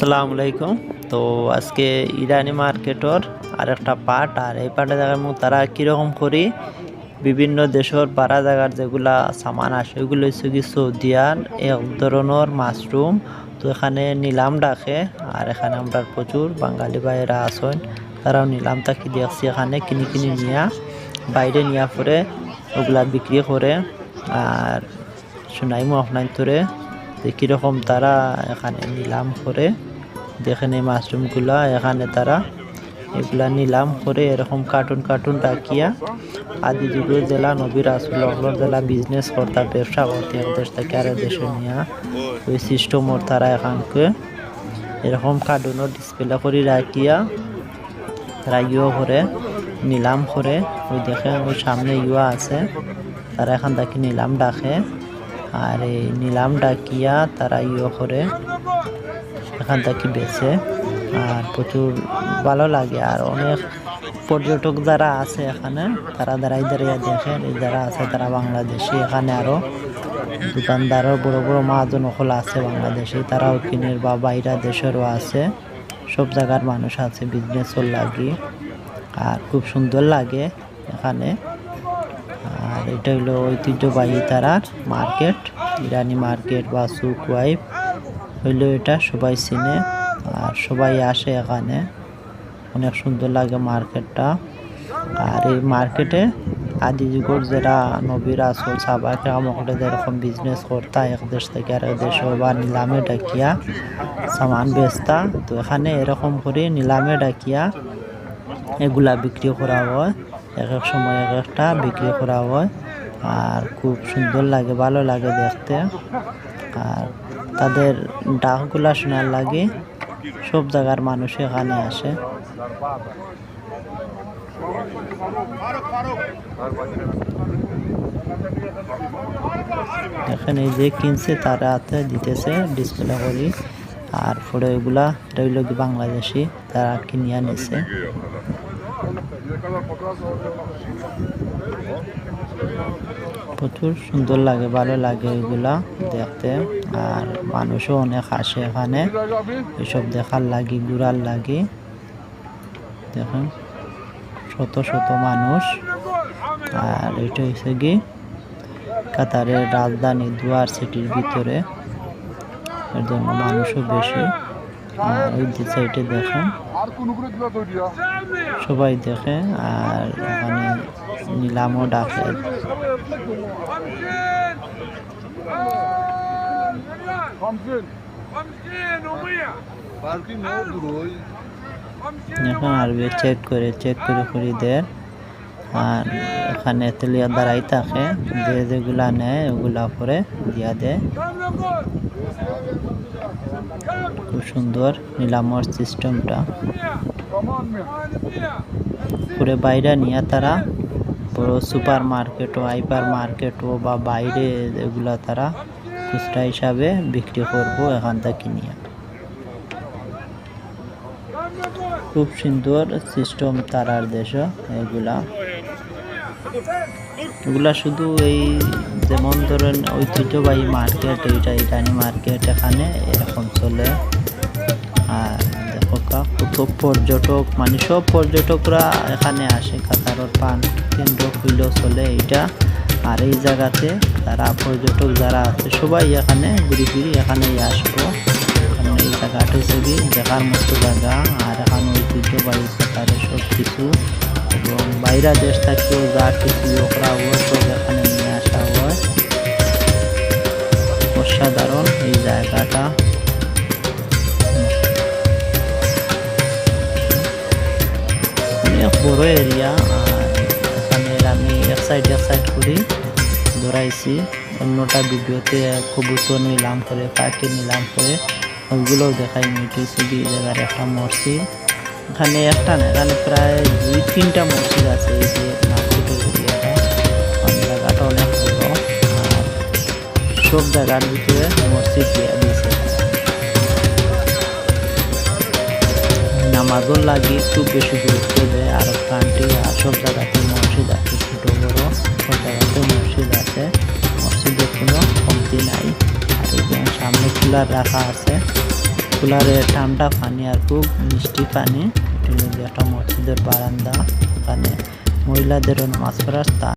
আসসালামু আলাইকুম। তো আজকে ইরানি মার্কেটর আর একটা পাট আর এই পাটে দেখার মতো তারা কীরকম করি, বিভিন্ন দেশের পাড়া জায়গার যেগুলা সামান আসে ওইগুলো হচ্ছে কি সৌদিয়ান এক ধরনের মাশরুম, তো এখানে নিলাম ডাকে, আর এখানে আমরা প্রচুর বাঙালি ভাইয়েরা আসেন তারাও নিলাম তাকে দেখছি এখানে, কিনি কিনি নিয়া, বাইরে নিয়া পরে ওগুলা বিক্রি করে, আর শোনাইমু আপনার তোরে যে কীরকম তারা এখানে নিলাম করে এই মাশরুমগুলা এখানে তারা এগুলা নিলাম করে এরকম কার্টুন কার্টুন রাখিয়া আদি যুগের জেলা নবীর আসল জেলা বিজনেস করতা, ব্যবসা করতে এক দেশ থেকে আরেক দেশে নিয়া ওই সিস্টেমর তারা এখানকে এরকম কার্টুনও ডিসপ্লে করে রাখিয়া তারা করে নিলাম করে। ওই দেখে ওই সামনে ইয়া আছে, তারা এখান থেকে নিলাম ডাকে আর এই নিলাম ডাকিয়া তারা ইয়ে করে। এখান থেকে বেছে আর প্রচুর ভালো লাগে। আর অনেক পর্যটক যারা আছে এখানে, তারা দাঁড়াই দাঁড়িয়ে দেখে যারা আছে তারা বাংলাদেশি। এখানে আরও দোকানদারও, বড় বড় মহাজন সকল আছে বাংলাদেশি। তারাও কিনের বা বাইরা দেশেরও আছে। সব জায়গার মানুষ আছে বিজনেসও লাগি। আর খুব সুন্দর লাগে এখানে। আর এটা হলো ঐতিহ্যবাহী তারার মার্কেট, ইরানি মার্কেট বা সুক ওয়াইফ হইল এটা, সবাই চিনে আর সবাই আসে এখানে। অনেক সুন্দর লাগে মার্কেটটা। আর এই মার্কেটে আদি যুগের যারা নবীর আসল সাবাকে আমকলে যেরকম বিজনেস করতা, এক দেশ থেকে আরেক দেশ বা নিলামে ডাকিয়া সামান বেচতা, তো এখানে এরকম করে নিলামে ডাকিয়া এগুলা বিক্রি করা হয়। এক এক সময় এক একটা বিক্রি করা হয়। আর খুব সুন্দর লাগে, ভালো লাগে দেখতে। আর তাদের ডাকগুলা শোনার লাগে সব জায়গার মানুষ এখানে আসে। এখানে যে কিনছে তারা হাতে দিতেছে ডিসপ্লে করি। আর পরে ওগুলা এটা হইল কি বাংলাদেশি, তারা কিনিয়া নিছে। প্রচুর সুন্দর লাগে, ভালো লাগে এগুলা দেখতে। আর মানুষও অনেক আসে এখানে। এসব দেখার লাগি, ঘুরার লাগি। দেখেন, শত শত মানুষ। আর এটা হচ্ছে কি? কাতারের রাজধানী দুয়ার সিটির ভিতরে। এর জন্য মানুষও বেশি। আর ওই সাইডে দেখেন সবাই দেখে আর এখানে নিলামও ডাকে। এখন আরবি চেক করে চেক করে করে দেয় আর এখানে তেলিয়া দাঁড়াই থাকে। যে যেগুলা নেয় ওগুলা পরে দিয়া দেয় খুব সুন্দর নিলামর সিস্টেমটা। পুরে বাইরে নিয়ে তারা বড় সুপার মার্কেট মার্কেটও হাইপার মার্কেটও বা বাইরে এগুলা তারা খুচরা হিসাবে বিক্রি করব এখান থেকে নিয়ে। খুব সুন্দর সিস্টেম তারার দেশ এগুলা। এগুলা শুধু এই যেমন ধরেন ঐতিহ্যবাহী মার্কেট, এইটা ইরানি মার্কেট এখানে এরকম চলে। আর দেখো কত পর্যটক মানে সব পর্যটকরা এখানে আসে, কাতারর পান কেন্দ্র খুইলেও চলে এইটা। আর এই জায়গাতে তারা পর্যটক যারা আছে, সবাই এখানে ঘুরি ফিরি এখানেই আসব। কারণ এই জায়গাটা কি দেখার মতো জায়গা। আর এখানে ঐতিহ্যবাহী কাতারের সব কিছু এবং বাইরা দেশ থেকেও যা কিছু লোকরা হয় সব এখানে নিয়ে আসা হয়, অসাধারণ এই জায়গাটা। অনেক বড় এরিয়া আর এখানে আমি এক সাইড এক সাইড করি ধরাইছি অন্যটা ভিডিওতে কবুতর নিলাম করে পাখি নিলাম করে ওইগুলোও দেখাই মিটিয়েছি এই জায়গার একটা মসজিদ এখানে একটা না, এখানে প্রায় দুই তিনটা মসজিদ আছে এই যে জায়গাটা অনেক বড়, আর সব জায়গার ভিতরে মসজিদ দিয়ে দিয়েছে। নামাজও লাগে খুব বেশি গুরুত্ব দেয়, আর কান্ট্রি আর সব জায়গাতে মসজিদ আছে, ছোটো, বড়ো, সব জায়গাতে মসজিদ আছে। মসজিদের কোনো কমতি নাই। আর সামনে কুলার রাখা আছে। কুলারে ঠান্ডা পানি আর খুব মিষ্টি পানি। একটা মসজিদের বারান্দা, ওখানে মহিলাদেরও নামাজ পড়ার স্থান।